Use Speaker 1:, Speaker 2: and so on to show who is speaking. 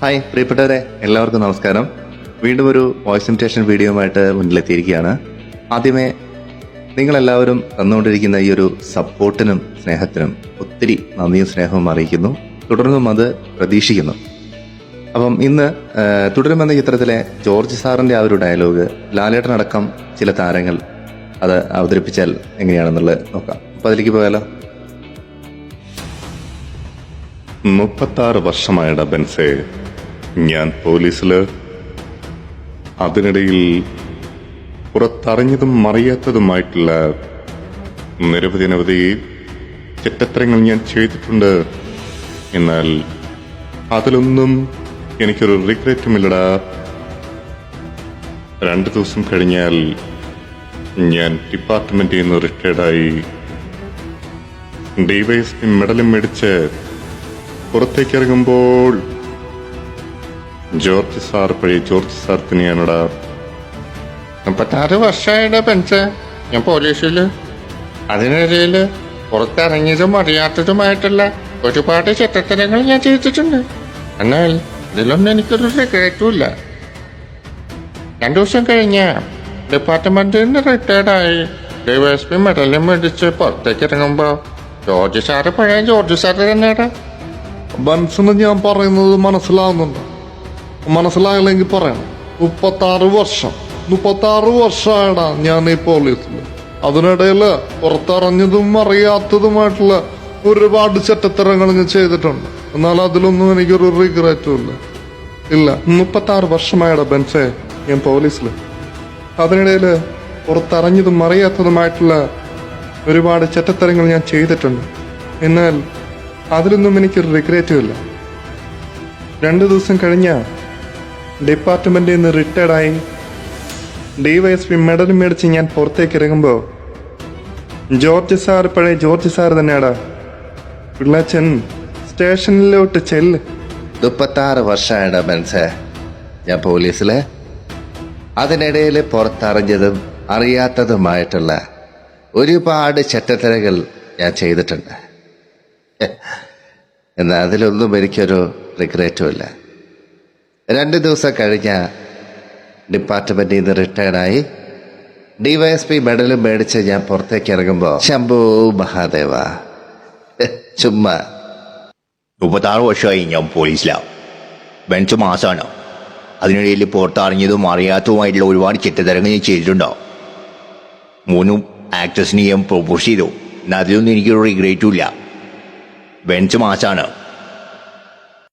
Speaker 1: Hi പ്രിയപ്പെട്ടവരെ എല്ലാവർക്കും നമസ്കാരം. വീണ്ടും ഒരു വോയിസ് ഇമിറ്റേഷൻ വീഡിയോയുമായിട്ട് മുന്നിലെത്തിയിരിക്കുകയാണ്. ആദ്യമേ നിങ്ങളെല്ലാവരും തന്നുകൊണ്ടിരിക്കുന്ന ഈ ഒരു സപ്പോർട്ടിനും സ്നേഹത്തിനും ഒത്തിരി നന്ദിയും സ്നേഹവും അറിയിക്കുന്നു. തുടർന്നും അത് പ്രതീക്ഷിക്കുന്നു. അപ്പം ഇന്ന് തുടരുമെന്ന ചിത്രത്തിലെ ജോർജ് സാറിന്റെ ആ ഒരു ഡയലോഗ് ലാലേട്ടനടക്കം ചില താരങ്ങൾ അത് അവതരിപ്പിച്ചാൽ എങ്ങനെയാണെന്നുള്ളത് നോക്കാം. അപ്പം അതിലേക്ക് പോയാലോ?
Speaker 2: മുപ്പത്താറ് വർഷമായട ബെൻസേ ഞാൻ പോലീസിൽ അതിനിടയിൽ പുറത്തറിഞ്ഞതും മറിയാത്തതുമായിട്ടുള്ള നിരവധി അനവധി ചെറ്റത്തരങ്ങൾ ഞാൻ ചെയ്തിട്ടുണ്ട്. എന്നാൽ അതിലൊന്നും എനിക്കൊരു റിഗ്രറ്റുമില്ലടാ രണ്ടു ദിവസം കഴിഞ്ഞാൽ ഞാൻ ഡിപ്പാർട്ട്മെന്റിൽ നിന്ന് റിട്ടയർഡായി ഡിവൈഎസ്പി മെഡലും മേടിച്ച് പുറത്തേക്ക് ഇറങ്ങുമ്പോൾ ജോർജ് സാർ പഴയ ജോർജ് സാർ തന്നെയാണടാ. മുപ്പത്താറ് വർഷമായിട്ട് പെൻഷൻ ഞാൻ പോലീസിൽ അതിനിടയിൽ പുറത്തിറങ്ങിയതും അറിയാത്തതുമായിട്ടുള്ള ഒരുപാട് ചിത്രത്തരങ്ങൾ ഞാൻ ചെയ്തിട്ടുണ്ട്. എന്നാൽ ഇതിലൊന്നും എനിക്കൊരു റിഗ്രറ്റും ഇല്ല. രണ്ടു ദിവസം കഴിഞ്ഞ ഡിപ്പാർട്ട്മെന്റിൽ നിന്ന് റിട്ടയർഡായി ഡിവൈഎസ്പി മെഡലും മേടിച്ച് പുറത്തേക്ക് ഇറങ്ങുമ്പോ ജോർജ് സാറ് പഴയ ജോർജ് സാറ് തന്നെയാടാ.
Speaker 3: മനസ്സിന് ഞാൻ പറയുന്നത് മനസ്സിലാവുന്നുണ്ട്? മനസ്സിലായില്ലെങ്കിൽ പറയണം. മുപ്പത്താറ് വർഷം. മുപ്പത്താറ് വർഷമാണ് ഞാൻ ഈ പോലീസിൽ അതിനിടയിൽ പുറത്തറിഞ്ഞതും അറിയാത്തതുമായിട്ടുള്ള ഒരുപാട് ചെറ്റത്തരങ്ങൾ ഞാൻ ചെയ്തിട്ടുണ്ട്. എന്നാൽ അതിലൊന്നും എനിക്കൊരു റിഗ്രറ്റും ഇല്ല. ഇല്ല മുപ്പത്താറ് വർഷമായട ബെൻസേ ഞാൻ പോലീസിൽ അതിനിടയിൽ പുറത്തറിഞ്ഞതും അറിയാത്തതുമായിട്ടുള്ള ഒരുപാട് ചെറ്റത്തരങ്ങൾ ഞാൻ ചെയ്തിട്ടുണ്ട്. എന്നാൽ അതിലൊന്നും എനിക്കൊരു റിഗ്രറ്റും ഇല്ല. രണ്ടു ദിവസം കഴിഞ്ഞ ഡിപ്പാർട്ട്മെന്റിൽ നിന്ന് റിട്ടയർഡായി ഡിവൈഎസ്പി മെഡൽ മേടിച്ച് ഞാൻ പുറത്തേക്ക് ഇറങ്ങുമ്പോൾ ജോർജ് സാർ പഴയ ജോർജ് സാർ തന്നെയാടാ. പിള്ളാച്ചൻ സ്റ്റേഷനിലോട്ട് ചെല്ല്.
Speaker 1: മുപ്പത്താറ് വർഷമാണ് മനസ്സേ ഞാൻ പോലീസിലെ അതിനിടയിൽ പുറത്തറിഞ്ഞതും അറിയാത്തതുമായിട്ടുള്ള ഒരുപാട് ചെറ്റത്തരകൾ ഞാൻ ചെയ്തിട്ടുണ്ട്. എന്നാൽ അതിലൊന്നും എനിക്കൊരു റിഗ്രറ്റും ഇല്ല. രണ്ട് ദിവസം കഴിഞ്ഞ ഡിപ്പാർട്ട്മെന്റിൽ നിന്ന് റിട്ടയർഡായി ഡിവൈഎസ്പി മെഡലും മേടിച്ച് ഞാൻ പുറത്തേക്ക് ഇറങ്ങുമ്പോൾ ശംഭു മഹാദേവ. ചുമ്മാ.
Speaker 4: മുപ്പത്താറ് വർഷമായി ഞാൻ പോലീസിലാണ് ബെഞ്ച് മാസമാണ് അതിനിടയിൽ പുറത്തറിഞ്ഞതും അറിയാത്തതുമായിട്ടുള്ള ഒരുപാട് ചിറ്റത്തരങ്ങൾ ഞാൻ ചെയ്തിട്ടുണ്ടോ? മൂന്നും ആക്ട്രസിനെയും പ്രൊപ്പോസ് ചെയ്തു. അതിലൊന്നും എനിക്കൊരു റിഗ്രേറ്റും ഇല്ല. ബെഞ്ച് മാസമാണ്